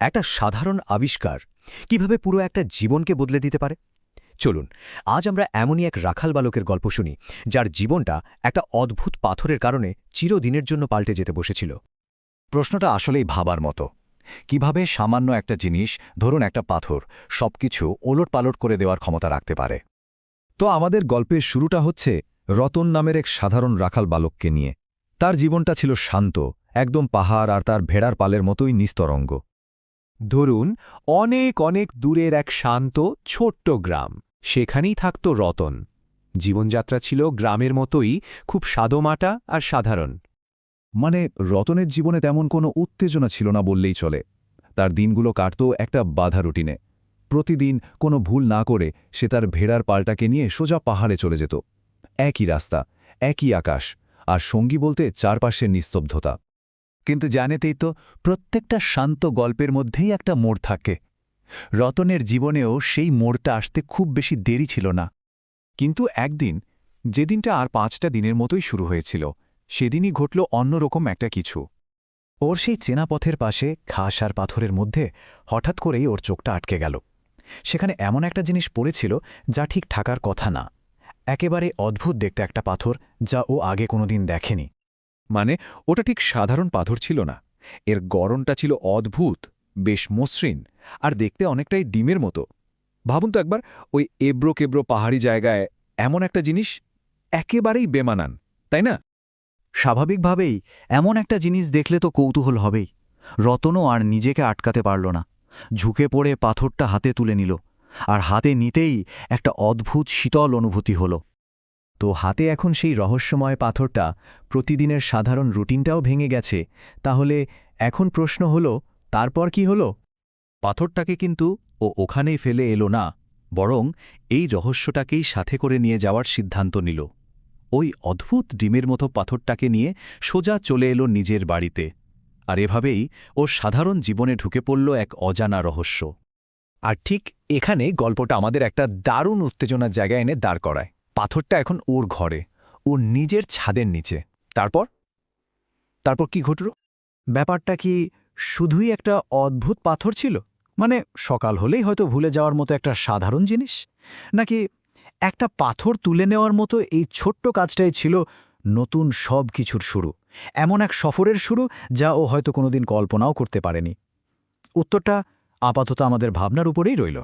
একটা সাধারণ আবিষ্কার কীভাবে পুরো একটা জীবনকে বদলে দিতে পারে? চলুন, আজ আমরা এমনই এক রাখাল বালকের গল্প শুনি, যার জীবনটা একটা অদ্ভুত পাথরের কারণে চিরদিনের জন্য পাল্টে যেতে বসেছিল। প্রশ্নটা আসলেই ভাবার মতো। কীভাবে সামান্য একটা জিনিস, ধরুন একটা পাথর, সবকিছু ওলট পালট করে দেওয়ার ক্ষমতা রাখতে পারে? তো আমাদের গল্পের শুরুটা হচ্ছে রতন নামের এক সাধারণ রাখাল বালককে নিয়ে। তার জীবনটা ছিল শান্ত, একদম পাহাড় আর তার ভেড়ার পালের মতোই নিস্তরঙ্গ। ধরুন, অনেক অনেক দূরের এক শান্ত, ছোট্ট গ্রাম। সেখানেই থাকত রতন। জীবনযাত্রা ছিল গ্রামের মতোই, খুব সাদোমাটা আর সাধারণ। মানে রতনের জীবনে তেমন কোনো উত্তেজনা ছিল না বললেই চলে। তার দিনগুলো কাটত একটা বাধা রুটিনে। প্রতিদিন কোনো ভুল না করে সে তার ভেড়ার পাল্টাকে নিয়ে সোজা পাহাড়ে চলে যেত। একই রাস্তা, একই আকাশ, আর সঙ্গী বলতে চারপাশের নিস্তব্ধতা। কিন্তু জানেতেই তো, প্রত্যেকটা শান্ত গল্পের মধ্যেই একটা মোড় থাকে। রতনের জীবনেও সেই মোড়টা আসতে খুব বেশি দেরি ছিল না। কিন্তু একদিন, যেদিনটা আর পাঁচটা দিনের মতোই শুরু হয়েছিল, সেদিনই ঘটল অন্যরকম একটা কিছু। ওর সেই চেনা পথের পাশে ঘাস আর পাথরের মধ্যে হঠাৎ করেই ওর চোখটা আটকে গেল। সেখানে এমন একটা জিনিস পড়েছিল যা ঠিক ঠাকার কথা না। একেবারে অদ্ভুত দেখতে একটা পাথর যা ও আগে কোনোদিন দেখেনি। মানে ওটা ঠিক সাধারণ পাথর ছিল না। এর গড়নটা ছিল অদ্ভুত, বেশ মসৃণ, আর দেখতে অনেকটাই ডিমের মতো। ভাবুন তো একবার, ওই এব্রো কেব্রো পাহাড়ি জায়গায় এমন একটা জিনিস একেবারেই বেমানান, তাই না? স্বাভাবিকভাবেই এমন একটা জিনিস দেখলে তো কৌতূহল হবেই। রতনও আর নিজেকে আটকাতে পারল না। ঝুঁকে পড়ে পাথরটা হাতে তুলে নিল, আর হাতে নিতেই একটা অদ্ভুত শীতল অনুভূতি হল। তো হাতে এখন সেই রহস্যময় পাথরটা প্রতিদিনের সাধারণ রুটিনটাও ভেঙে গেছে তাহলে এখন প্রশ্ন হল তারপর কি হল? পাথরটাকে কিন্তু ও ওখানেই ফেলে এলো না বরং এই রহস্যটাকেই সাথে করে নিয়ে যাওয়ার সিদ্ধান্ত নিল। ওই অদ্ভুত ডিমের মতো পাথরটাকে নিয়ে সোজা চলে এলো নিজের বাড়িতে আর এভাবেই ও সাধারণ জীবনে ঢুকে পড়ল এক অজানা রহস্য। আর ঠিক এখানে গল্পটা আমাদের একটা দারুণ উত্তেজনার জায়গায় এনে দাঁড় করায়। পাথরটা এখন ওর ঘরে ওর নিজের ছাদের নিচে। তারপর? তারপর কি ঘটল? ব্যাপারটা কি শুধুই একটা অদ্ভুত পাথর ছিল? মানে সকাল হলেই হয়তো ভুলে যাওয়ার মতো একটা সাধারণ জিনিস? নাকি একটা পাথর তুলে নেওয়ার মতো এই ছোট্ট কাজটাই ছিল নতুন সব কিছুর শুরু? এমন এক সফরের শুরু যা ও হয়তো কোনোদিন কল্পনাও করতে পারেনি। উত্তরটা আপাতত আমাদের ভাবনার উপরেই রইল।